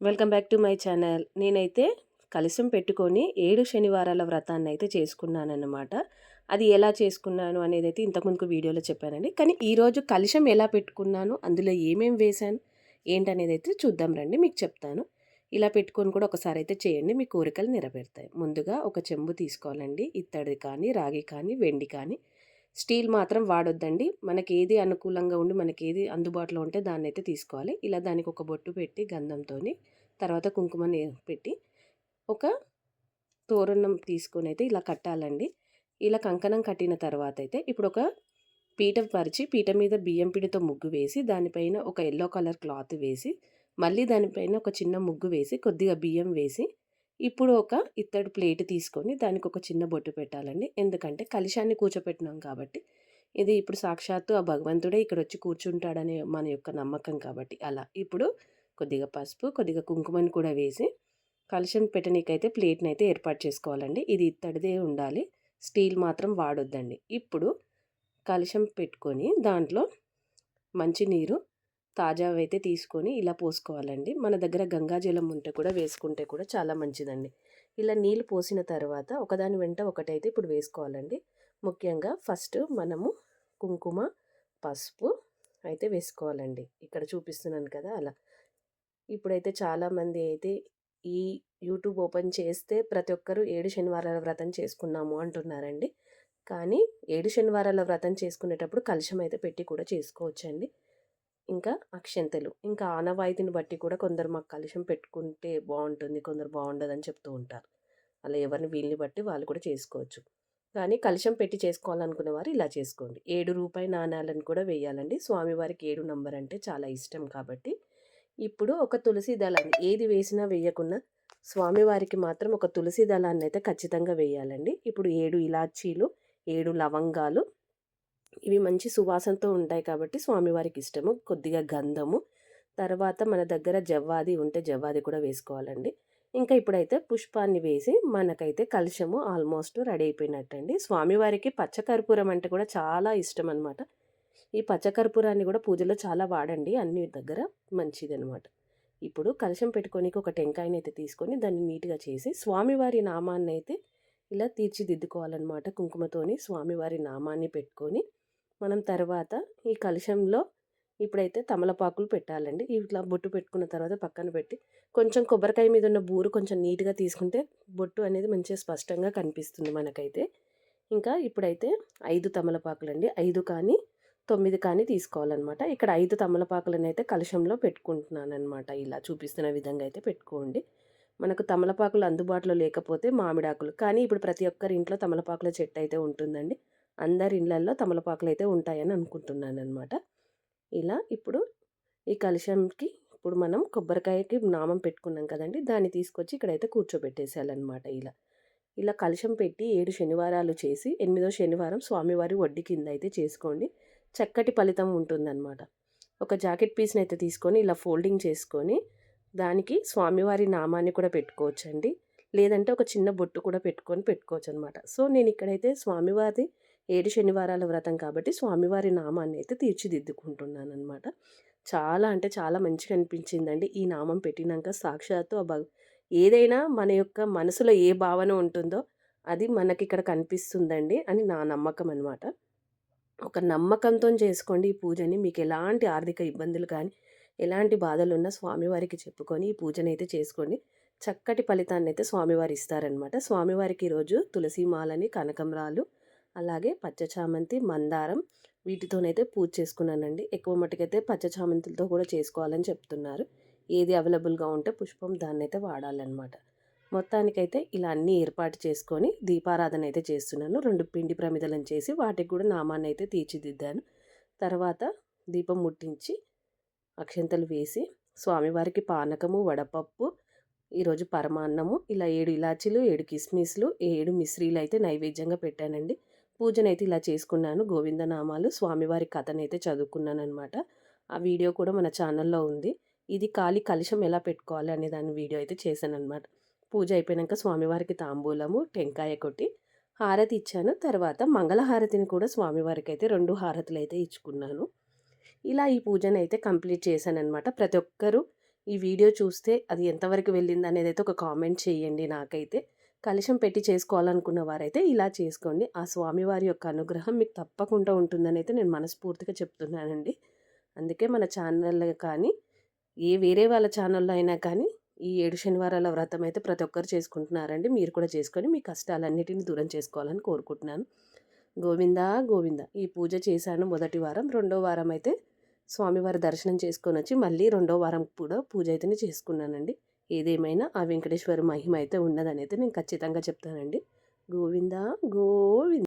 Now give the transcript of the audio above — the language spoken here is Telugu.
Welcome back to my channel. నేనైతే కలశం పెట్టుకొని ఏడు శనివారాల వ్రతాన్ని అయితే చేసుకున్నానన్నమాట. అది ఎలా చేసుకున్నాను అనేది అయితే ఇంతకుముందుకు వీడియోలో చెప్పానండి. కానీ ఈరోజు కలశం ఎలా పెట్టుకున్నాను అందులో ఏమేమి వేశాను ఏంటనేది అయితే చూద్దాం రండి మీకు చెప్తాను. ఇలా పెట్టుకొని కూడా ఒకసారి అయితే చేయండి మీ కోరికలు నెరవేరుతాయి. ముందుగా ఒక చెంబు తీసుకోవాలండి. ఇత్తడి కానీ రాగి కానీ వెండి కానీ స్టీల్ మాత్రం వాడొద్దండి. మనకి ఏది అనుకూలంగా ఉండి మనకి ఏది అందుబాటులో ఉంటే దాన్ని అయితే తీసుకోవాలి. ఇలా దానికి ఒక బొట్టు పెట్టి గంధంతో తర్వాత కుంకుమని పెట్టి ఒక తోరణం తీసుకొని అయితే ఇలా కట్టాలండి. ఇలా కంకణం కట్టిన తర్వాత అయితే ఇప్పుడు ఒక పీట పరిచి పీట మీద బియ్యం పిడితో ముగ్గు వేసి దానిపైన ఒక ఎల్లో కలర్ క్లాత్ వేసి మళ్ళీ దానిపైన ఒక చిన్న ముగ్గు వేసి కొద్దిగా బియ్యం వేసి ఇప్పుడు ఒక ఇత్తడి ప్లేట్ తీసుకొని దానికి ఒక చిన్న బొట్టు పెట్టాలండి. ఎందుకంటే కలిశాన్ని కూర్చోపెట్టినాం కాబట్టి. ఇది ఇప్పుడు సాక్షాత్తు ఆ భగవంతుడే ఇక్కడ వచ్చి కూర్చుంటాడనే మన యొక్క నమ్మకం కాబట్టి అలా. ఇప్పుడు కొద్దిగా పసుపు కొద్దిగా కుంకుమని కూడా వేసి కలుషం పెట్టనీకైతే ప్లేట్ని అయితే ఏర్పాటు చేసుకోవాలండి. ఇది ఇత్తడిదే ఉండాలి. స్టీల్ మాత్రం వాడొద్దండి. ఇప్పుడు కలుషం పెట్టుకొని దాంట్లో మంచినీరు తాజావి అయితే తీసుకొని ఇలా పోసుకోవాలండి. మన దగ్గర గంగాజలం ఉంటే కూడా వేసుకుంటే కూడా చాలా మంచిదండి. ఇలా నీళ్ళు పోసిన తర్వాత ఒకదాని వెంట ఒకటైతే ఇప్పుడు వేసుకోవాలండి. ముఖ్యంగా ఫస్ట్ మనము కుంకుమ పసుపు అయితే వేసుకోవాలండి. ఇక్కడ చూపిస్తున్నాను కదా అలా. ఇప్పుడైతే చాలామంది అయితే ఈ యూట్యూబ్ ఓపెన్ చేస్తే ప్రతి ఒక్కరూ ఏడు శనివారాల వ్రతం చేసుకున్నాము అంటున్నారండి. కానీ ఏడు శనివారాల వ్రతం చేసుకునేటప్పుడు కలుషం అయితే పెట్టి కూడా చేసుకోవచ్చండి. ఇంకా అక్షంతలు. ఇంకా ఆనవాయితీని బట్టి కూడా కొందరు మాకు కలుషం పెట్టుకుంటే బాగుంటుంది కొందరు బాగుండదని చెప్తూ ఉంటారు. అలా ఎవరిని వీళ్ళని బట్టి వాళ్ళు కూడా చేసుకోవచ్చు. కానీ కలుషం పెట్టి చేసుకోవాలనుకునే వారు ఇలా చేసుకోండి. ఏడు రూపాయి నాణాలను కూడా వేయాలండి. స్వామివారికి ఏడు నంబర్ అంటే చాలా ఇష్టం కాబట్టి. ఇప్పుడు ఒక తులసి దళాన్ని ఏది వేసినా వేయకుండా స్వామివారికి మాత్రం ఒక తులసి దళాన్ని అయితే ఖచ్చితంగా వేయాలండి. ఇప్పుడు ఏడు ఇలాచీలు ఏడు లవంగాలు ఇవి మంచి సువాసనతో ఉంటాయి కాబట్టి స్వామివారికి ఇష్టము కొద్దిగా గంధము. తర్వాత మన దగ్గర జవ్వాది ఉంటే జవ్వాది కూడా వేసుకోవాలండి. ఇంకా ఇప్పుడైతే పుష్పాన్ని వేసి మనకైతే కలుషము ఆల్మోస్ట్ రెడీ అయిపోయినట్టండి. స్వామివారికి పచ్చకర్పూరం అంటే కూడా చాలా ఇష్టం అనమాట ఈ పచ్చకర్పూరాన్ని కూడా పూజలో చాలా వాడండి అన్ని దగ్గర మంచిదనమాట ఇప్పుడు కలశం పెట్టుకొని ఒక టెంకాయని అయితే తీసుకొని దాన్ని నీట్గా చేసి స్వామివారి నామాన్ని అయితే ఇలా తీర్చిదిద్దుకోవాలన్నమాట కుంకుమతోని. స్వామివారి నామాన్ని పెట్టుకొని మనం తర్వాత ఈ కలుషంలో ఇప్పుడైతే తమలపాకులు పెట్టాలండి. ఇట్లా బొట్టు పెట్టుకున్న తర్వాత పక్కన పెట్టి కొంచెం కొబ్బరికాయ మీద ఉన్న బూరు కొంచెం నీట్గా తీసుకుంటే బొట్టు అనేది మంచిగా స్పష్టంగా కనిపిస్తుంది మనకైతే. ఇంకా ఇప్పుడైతే ఐదు తమలపాకులు అండి ఐదు కానీ తొమ్మిది కానీ తీసుకోవాలన్నమాట. ఇక్కడ ఐదు తమలపాకులను అయితే కలుషంలో పెట్టుకుంటున్నాను అనమాట ఇలా చూపిస్తున్న విధంగా అయితే పెట్టుకోండి. మనకు తమలపాకులు అందుబాటులో లేకపోతే మామిడాకులు. కానీ ఇప్పుడు ప్రతి ఒక్కరి ఇంట్లో తమలపాకుల చెట్టు అయితే ఉంటుందండి. అందరి ఇళ్ళల్లో తమలపాకులు అయితే ఉంటాయని అనుకుంటున్నాను అనమాట ఇలా ఇప్పుడు ఈ కలుషంకి ఇప్పుడు మనం కొబ్బరికాయకి నామం పెట్టుకున్నాం కదండి దాన్ని తీసుకొచ్చి ఇక్కడైతే కూర్చోబెట్టేసేయాలన్నమాట ఇలా. ఇలా కలుషం పెట్టి ఏడు శనివారాలు చేసి ఎనిమిదో శనివారం స్వామివారి వడ్డీ కింద అయితే చేసుకోండి. చక్కటి ఫలితం ఉంటుందన్నమాట. ఒక జాకెట్ పీస్ని అయితే తీసుకొని ఇలా ఫోల్డింగ్ చేసుకొని దానికి స్వామివారి నామాన్ని కూడా పెట్టుకోవచ్చండి. లేదంటే ఒక చిన్న బొట్టు కూడా పెట్టుకొని పెట్టుకోవచ్చు అనమాట సో నేను ఇక్కడైతే స్వామివారి ఏడు శనివారాల వ్రతం కాబట్టి స్వామివారి నామాన్ని అయితే తీర్చిదిద్దుకుంటున్నాను అనమాట చాలా అంటే చాలా మంచిగా అనిపించిందండి. ఈ నామం పెట్టినాక సాక్షాత్తు ఆ ఏదైనా మన యొక్క మనసులో ఏ భావన ఉంటుందో అది మనకి ఇక్కడ కనిపిస్తుందండి అని నా నమ్మకం అనమాట ఒక నమ్మకంతో చేసుకోండి ఈ పూజని. మీకు ఎలాంటి ఆర్థిక ఇబ్బందులు కానీ ఎలాంటి బాధలు ఉన్నా స్వామివారికి చెప్పుకొని ఈ పూజను అయితే చేసుకోండి. చక్కటి ఫలితాన్ని అయితే స్వామివారు ఇస్తారనమాట స్వామివారికి ఈరోజు తులసి మాలని కనకంరాలు అలాగే పచ్చ చామంతి మందారం వీటితోనైతే పూజ చేసుకున్నానండి. ఎక్కువ మట్టుకైతే పచ్చ చామంతులతో కూడా చేసుకోవాలని చెప్తున్నారు. ఏది అవైలబుల్గా ఉంటే పుష్పం దాన్ని అయితే వాడాలన్నమాట. మొత్తానికైతే ఇలా అన్నీ ఏర్పాటు చేసుకొని దీపారాధన అయితే చేస్తున్నాను. రెండు పిండి ప్రమిదలను చేసి వాటికి కూడా నామాన్ని అయితే తీర్చిదిద్దాను. తర్వాత దీపం ముట్టించి అక్షంతలు వేసి స్వామివారికి పానకము వడపప్పు ఈరోజు పరమాన్నము ఇలా ఏడు ఇలాచీలు ఏడు కిస్మిస్లు ఏడు మిశ్రీలు అయితే నైవేద్యంగా పెట్టానండి. పూజనైతే ఇలా చేసుకున్నాను. గోవిందనామాలు స్వామివారి కథనైతే చదువుకున్నాను అనమాట ఆ వీడియో కూడా మన ఛానల్లో ఉంది. ఇది ఖాళీ కలుషం ఎలా పెట్టుకోవాలి అనే దాని వీడియో అయితే చేశాను అనమాట పూజ అయిపోయాక స్వామివారికి తాంబూలము టెంకాయ కొట్టి హారతి ఇచ్చాను. తర్వాత మంగళహారతిని కూడా స్వామివారికి అయితే రెండు హారతులు అయితే ఇచ్చుకున్నాను. ఇలా ఈ పూజను అయితే కంప్లీట్ చేశాను అనమాట ప్రతి ఒక్కరూ ఈ వీడియో చూస్తే అది ఎంతవరకు వెళ్ళింది అనేది అయితే ఒక కామెంట్ చేయండి నాకైతే. కలశం పెట్టి చేసుకోవాలనుకున్న వారైతే ఇలా చేసుకోండి. ఆ స్వామివారి యొక్క అనుగ్రహం మీకు తప్పకుండా ఉంటుందని అయితే నేను మనస్ఫూర్తిగా చెప్తున్నానండి. అందుకే మన ఛానల్లో కానీ ఏ వేరే వాళ్ళ ఛానల్లో అయినా కానీ ఈ ఏడు శనివారాల వ్రతం అయితే ప్రతి ఒక్కరు చేసుకుంటున్నారండి. మీరు కూడా చేసుకొని మీ కష్టాలన్నిటిని దూరం చేసుకోవాలని కోరుకుంటున్నాను. గోవింద గోవింద ఈ పూజ చేశాను మొదటి వారం. రెండో వారం అయితే స్వామివారి దర్శనం చేసుకొని వచ్చి మళ్ళీ రెండో వారం కూడా పూజ అయితేనే చేసుకున్నానండి. ఏదేమైనా ఆ వెంకటేశ్వర మహిమ అయితే ఉన్నదని అయితే నేను ఖచ్చితంగా చెప్తానండి. గోవింద గోవింద